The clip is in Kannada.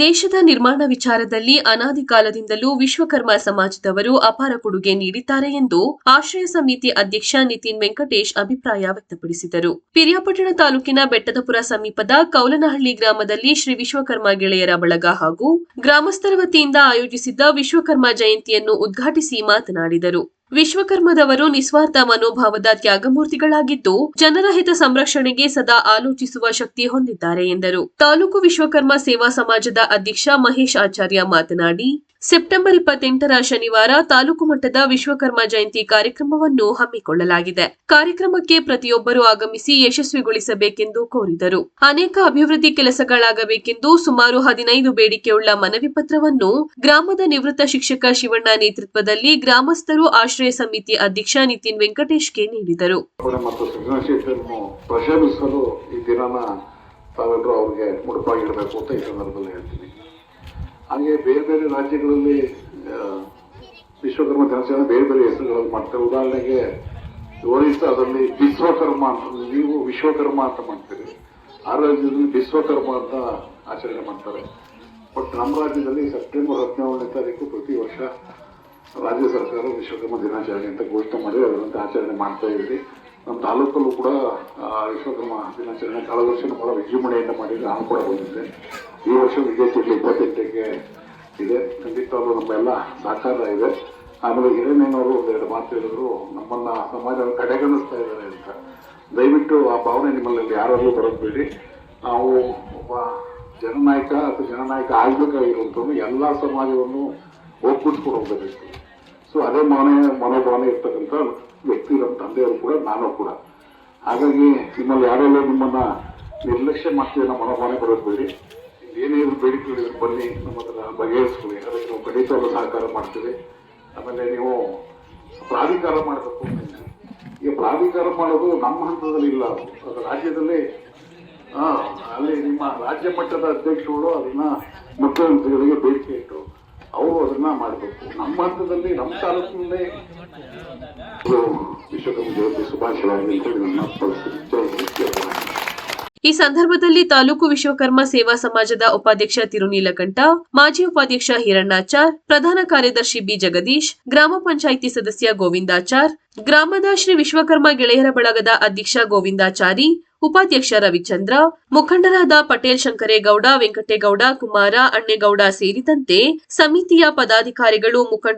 ದೇಶದ ನಿರ್ಮಾಣ ವಿಚಾರದಲ್ಲಿ ಅನಾದಿ ಕಾಲದಿಂದಲೂ ವಿಶ್ವಕರ್ಮ ಸಮಾಜದವರು ಅಪಾರ ಕೊಡುಗೆ ನೀಡಿದ್ದಾರೆ ಎಂದು ಆಶ್ರಯ ಸಮಿತಿ ಅಧ್ಯಕ್ಷ ನಿತಿನ್ ವೆಂಕಟೇಶ್ ಅಭಿಪ್ರಾಯ ವ್ಯಕ್ತಪಡಿಸಿದರು. ಪಿರಿಯಾಪಟ್ಟಣ ತಾಲೂಕಿನ ಬೆಟ್ಟದಪುರ ಸಮೀಪದ ಕೌಲನಹಳ್ಳಿ ಗ್ರಾಮದಲ್ಲಿ ಶ್ರೀ ವಿಶ್ವಕರ್ಮ ಗೆಳೆಯರ ಬಳಗ ಹಾಗೂ ಗ್ರಾಮಸ್ಥರ ವತಿಯಿಂದ ಆಯೋಜಿಸಿದ್ದ ವಿಶ್ವಕರ್ಮ ಜಯಂತಿಯನ್ನು ಉದ್ಘಾಟಿಸಿ ಮಾತನಾಡಿದರು. ವಿಶ್ವಕರ್ಮದವರು ನಿಸ್ವಾರ್ಥ ಮನೋಭಾವದ ತ್ಯಾಗಮೂರ್ತಿಗಳಾಗಿದ್ದು ಜನರ ಹಿತ ಸಂರಕ್ಷಣೆಗೆ ಸದಾ ಆಲೋಚಿಸುವ ಶಕ್ತಿ ಹೊಂದಿದ್ದಾರೆ ಎಂದರು. ತಾಲೂಕು ವಿಶ್ವಕರ್ಮ ಸೇವಾ ಸಮಾಜದ ಅಧ್ಯಕ್ಷ ಮಹೇಶ್ ಆಚಾರ್ಯ ಮಾತನಾಡಿ ಸೆಪ್ಟೆಂಬರ್ ಇಪ್ಪತ್ತೆಂಟರ ಶನಿವಾರ ತಾಲೂಕು ಮಟ್ಟದ ವಿಶ್ವಕರ್ಮ ಜಯಂತಿ ಕಾರ್ಯಕ್ರಮವನ್ನು ಹಮ್ಮಿಕೊಳ್ಳಲಾಗಿದೆ. ಕಾರ್ಯಕ್ರಮಕ್ಕೆ ಪ್ರತಿಯೊಬ್ಬರೂ ಆಗಮಿಸಿ ಯಶಸ್ವಿಗೊಳಿಸಬೇಕೆಂದು ಕೋರಿದರು. ಅನೇಕ ಅಭಿವೃದ್ಧಿ ಕೆಲಸಗಳಾಗಬೇಕೆಂದು ಸುಮಾರು ಹದಿನೈದು ಬೇಡಿಕೆಯುಳ್ಳ ಮನವಿ ಪತ್ರವನ್ನು ಗ್ರಾಮದ ನಿವೃತ್ತ ಶಿಕ್ಷಕ ಶಿವಣ್ಣ ನೇತೃತ್ವದಲ್ಲಿ ಗ್ರಾಮಸ್ಥರು ಆಶ್ರಯ ಸಮಿತಿ ಅಧ್ಯಕ್ಷ ನಿತಿನ್ ವೆಂಕಟೇಶ್ಗೆ ನೀಡಿದರು. ಈ ದಿನನ ತಾವೆಲ್ಲರೂ ಅವ್ರಿಗೆ ಮುಡುಪಾಗಿಡಬೇಕು ಅಂತ ಈ ಸಂದರ್ಭದಲ್ಲಿ ಹೇಳ್ತೀನಿ. ಹಾಗೆ ಬೇರೆ ಬೇರೆ ರಾಜ್ಯಗಳಲ್ಲಿ ವಿಶ್ವಕರ್ಮ ದಿನಾಚರಣೆ ಬೇರೆ ಬೇರೆ ಹೆಸರುಗಳಲ್ಲಿ ಮಾಡ್ತಾರೆ. ಉದಾಹರಣೆಗೆ ಒರಿಸ್ಸಾದಲ್ಲಿ ವಿಶ್ವಕರ್ಮ ಅಂತ, ನೀವು ವಿಶ್ವಕರ್ಮ ಅಂತ ಮಾಡ್ತೀರಿ. ಆ ರಾಜ್ಯದಲ್ಲಿ ವಿಶ್ವಕರ್ಮ ಅಂತ ಆಚರಣೆ ಮಾಡ್ತಾರೆ. ಬಟ್ ನಮ್ಮ ರಾಜ್ಯದಲ್ಲಿ ಸೆಪ್ಟೆಂಬರ್ ಹದಿನೇಳನೇ ತಾರೀಕು ಪ್ರತಿ ವರ್ಷ ರಾಜ್ಯ ಸರ್ಕಾರ ವಿಶ್ವಕರ್ಮ ದಿನಾಚರಣೆ ಅಂತ ಘೋಷಣೆ ಮಾಡಿ ಅದರಂತೆ ಆಚರಣೆ ಮಾಡ್ತಾ ಇದ್ವಿ ನಮ್ಮ ತಾಲೂಕಲ್ಲೂ ಕೂಡ ವಿಶ್ವಕರ್ಮ ದಿನಾಚರಣೆ ಕಳೆದ ವರ್ಷ ಬಹಳ ವಿಜೃಂಭಣೆಯಿಂದ ಮಾಡಿದ್ರೆ ನಾನು ಕೂಡ ಬಂದಿದ್ದೆ ಈ ವರ್ಷ ವಿಜಯಪುರ ಇಪ್ಪತ್ತೆಂಟಕ್ಕೆ ಇದೆ. ಖಂಡಿತವಾಗ್ಲೂ ನಮ್ಮೆಲ್ಲ ಸಹಕಾರ ಇದೆ. ಆಮೇಲೆ ಒಂದು ಒಂದೆರಡು ಮಾತು ಹೇಳಿದ್ರು. ನಮ್ಮನ್ನ ಸಮಾಜ ಕಡೆಗಣಿಸ್ತಾ ಇದ್ದಾರೆ ಅಂತ. ದಯವಿಟ್ಟು ಆ ಭಾವನೆ ನಿಮ್ಮಲ್ಲಿ ಯಾರಲ್ಲೂ ಬರೋದ್ಬೇಡಿ ನಾವು ಒಬ್ಬ ಜನನಾಯಕ ಅಥವಾ ಜನನಾಯಕ ಆಗ್ಬೇಕಾಗಿರುವಂಥವ್ರು ಎಲ್ಲ ಸಮಾಜವನ್ನು ಒಗ್ಗೂಡಿಸ್ಕೊಂಡು ಹೋಗಬೇಕು. ಸೊ, ಅದೇ ಮನೆ ಮನೋಭಾವನೆ ಇರ್ತಕ್ಕಂಥ ವ್ಯಕ್ತಿ ನಮ್ಮ ತಂದೆಯವರು ಕೂಡ, ನಾನು ಕೂಡ. ಹಾಗಾಗಿ, ನಿಮ್ಮಲ್ಲಿ ಯಾರೆಲ್ಲ ನಿಮ್ಮನ್ನ ನಿರ್ಲಕ್ಷ್ಯ ಮಾಡ್ತೀವಿ ನಮ್ಮ ಮನೋಭಾವನೆ ಬರೋದ್ಬೇಡಿ ಏನೇ ಬೇಡಿಕೆಗಳಿದ್ರೆ ಬನ್ನಿ, ನಮ್ಮ ಹತ್ರ ಬಗೆಹರಿಸ್ಕೊಳ್ಳಿ. ಅದಕ್ಕೆ ನಾವು ಖಂಡಿತವಾಗ್ಲೂ ಸಹಕಾರ ಮಾಡ್ತೀವಿ. ಆಮೇಲೆ ನೀವು ಪ್ರಾಧಿಕಾರ ಮಾಡಬೇಕು ಈಗ ಪ್ರಾಧಿಕಾರ ಮಾಡೋದು ನಮ್ಮ ಹಂತದಲ್ಲಿ ಇಲ್ಲ. ಅದು ರಾಜ್ಯದಲ್ಲಿ ಅಲ್ಲಿ ನಿಮ್ಮ ರಾಜ್ಯ ಮಟ್ಟದ ಅಧ್ಯಕ್ಷರುಗಳು ಅದನ್ನ ಮುಖ್ಯಮಂತ್ರಿಗಳಿಗೆ ಬೇಡಿಕೆ ಮಾಡಬೇಕು. ನಮ್ಮ ಹಂತದಲ್ಲಿ ನಮ್ಮ ತಾಲೂಕಿನಲ್ಲೇ ವಿಶ್ವಕರ್ಮ ಜಯಂತಿ ಶುಭಾಶಯ ಕಳಿಸಿ ಹೇಳಿ ನನ್ನ ಈ ಸಂದರ್ಭದಲ್ಲಿ ತಾಲೂಕು ವಿಶ್ವಕರ್ಮ ಸೇವಾ ಸಮಾಜದ ಉಪಾಧ್ಯಕ್ಷ ತಿರುನೀಲಕಂಠ, ಮಾಜಿ ಉಪಾಧ್ಯಕ್ಷ ಹಿರಣ್ಣಾಚಾರ್, ಪ್ರಧಾನ ಕಾರ್ಯದರ್ಶಿ ಬಿ ಜಗದೀಶ್ ಗ್ರಾಮ ಪಂಚಾಯಿತಿ ಸದಸ್ಯ ಗೋವಿಂದಾಚಾರ್, ಗ್ರಾಮದ ಶ್ರೀ ವಿಶ್ವಕರ್ಮ ಗೆಳೆಯರ ಬಳಗದ ಅಧ್ಯಕ್ಷ ಗೋವಿಂದಾಚಾರಿ, ಉಪಾಧ್ಯಕ್ಷ ರವಿಚಂದ್ರ, ಮುಖಂಡರಾದ ಪಟೇಲ್ ಶಂಕರೇಗೌಡ, ವೆಂಕಟೇಗೌಡ ಕುಮಾರ, ಅಣ್ಣೇಗೌಡ ಸೇರಿದಂತೆ ಸಮಿತಿಯ ಪದಾಧಿಕಾರಿಗಳು ಮುಖಂಡರು